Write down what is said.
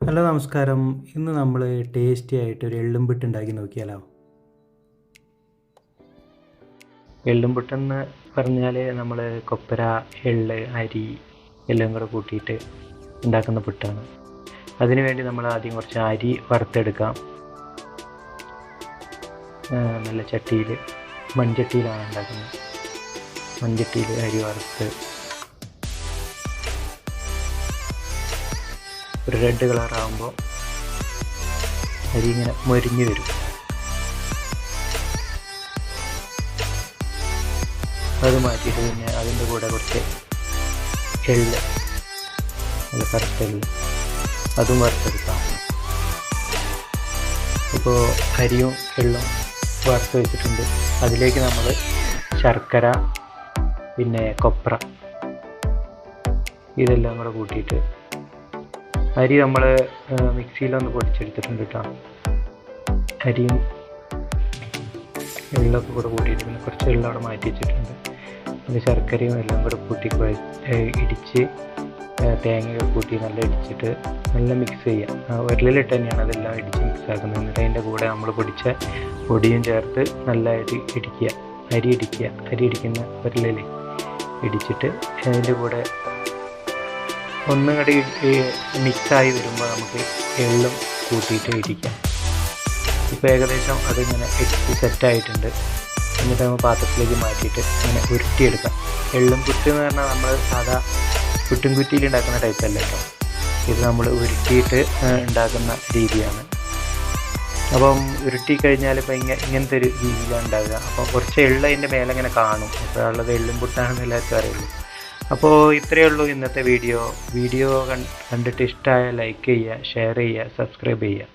Hello നമസ്കാരം. ഇന്ന് നമ്മൾ ടേസ്റ്റി ആയിട്ട് ഒരു എള്ളും പുട്ട് ഉണ്ടാക്കി നോക്കിയാലോ? എള്ളും പുട്ടെന്ന് പറഞ്ഞാൽ നമ്മൾ കൊപ്പര എള്ള് അരി എല്ലാം കൂടെ കൂട്ടിയിട്ട് ഉണ്ടാക്കുന്ന പുട്ടാണ്. അതിനുവേണ്ടി നമ്മൾ ആദ്യം കുറച്ച് അരി വറുത്തെടുക്കാം. നല്ല ചട്ടിയിൽ മൺചട്ടിയിലാണ് ഉണ്ടാക്കുന്നത്. മൺചട്ടിയിൽ അരി വറുത്ത് ഒരു റെഡ് കളർ ആകുമ്പോൾ അരി ഇങ്ങനെ മൊരിഞ്ഞ് വരും. അത് മാറ്റിയിട്ട് പിന്നെ അതിന്റെ കൂടെ കുറച്ച് എള്ള് നല്ല കറുത്ത അതും വറുത്തെടുക്കാം. ഇപ്പോൾ അരിയും എള്ളും വറുത്ത് വെച്ചിട്ടുണ്ട്. അതിലേക്ക് നമ്മൾ ശർക്കര പിന്നെ കൊപ്ര ഇതെല്ലാം കൂടെ കൂട്ടിയിട്ട് അരി നമ്മൾ മിക്സിയിലൊന്ന് പൊടിച്ചെടുത്തിട്ടുണ്ട് കേട്ടോ അരിയും എള്ളൊക്കെ കൂടെ കൂട്ടിയിട്ട് പിന്നെ കുറച്ച് എള്ളം അവിടെ മാറ്റി വെച്ചിട്ടുണ്ട്. പിന്നെ ശർക്കരയും എല്ലാം കൂടെ കൂട്ടി ഇടിച്ച് തേങ്ങയൊക്കെ കൂട്ടി നല്ല ഇടിച്ചിട്ട് നല്ല മിക്സ് ചെയ്യാം. ആ ഉരലിലിട്ട് തന്നെയാണ് അതെല്ലാം ഇടിച്ച് മിക്സ് ആക്കുന്നത്. എന്നിട്ട് അതിന്റെ കൂടെ നമ്മൾ പൊടിച്ച പൊടിയും ചേർത്ത് നല്ലതായിട്ട് ഇടിക്കുക. അരി ഇടിക്കുക. അരി ഇടിക്കുന്ന ഉരലിൽ ഇടിച്ചിട്ട് അതിന്റെ കൂടെ ഒന്നും കൂടി മിക്സായി വരുമ്പോൾ നമുക്ക് എള്ളും കൂട്ടിയിട്ട് ഇരിക്കാം ഇപ്പോൾ ഏകദേശം അതിങ്ങനെ ഇടിച്ച് സെറ്റായിട്ടുണ്ട്. എന്നിട്ട് നമ്മൾ പാത്രത്തിലേക്ക് മാറ്റിയിട്ട് ഇങ്ങനെ ഉരുട്ടിയെടുക്കാം. എള്ളും കുറ്റി എന്ന് പറഞ്ഞാൽ നമ്മൾ സാധാ കുറ്റും കുറ്റിയിൽ ഉണ്ടാക്കുന്ന അല്ല കേട്ടോ ഇത് നമ്മൾ ഉരുട്ടിയിട്ട് ഉണ്ടാക്കുന്ന രീതിയാണ്. അപ്പം ഉരുട്ടി കഴിഞ്ഞാൽ ഇപ്പം ഇങ്ങനെ ഇങ്ങനത്തെ ഒരു രീതിയിലാണ് ഉണ്ടാവുക. അപ്പോൾ കുറച്ച് എള്ള് അതിന്റെ മേലെ ഇങ്ങനെ കാണും. അപ്പോൾ ഉള്ളത് എള്ളും പുട്ടാണെന്ന് എല്ലാവർക്കും അറിയുള്ളൂ. അപ്പോൾ ഇത്രയേ ഉള്ളൂ ഇന്നത്തെ വീഡിയോ. വീഡിയോ കണ്ടിട്ട് ഇഷ്ടമായ ലൈക്ക് ചെയ്യുക ഷെയർ ചെയ്യുക സബ്സ്ക്രൈബ് ചെയ്യുക.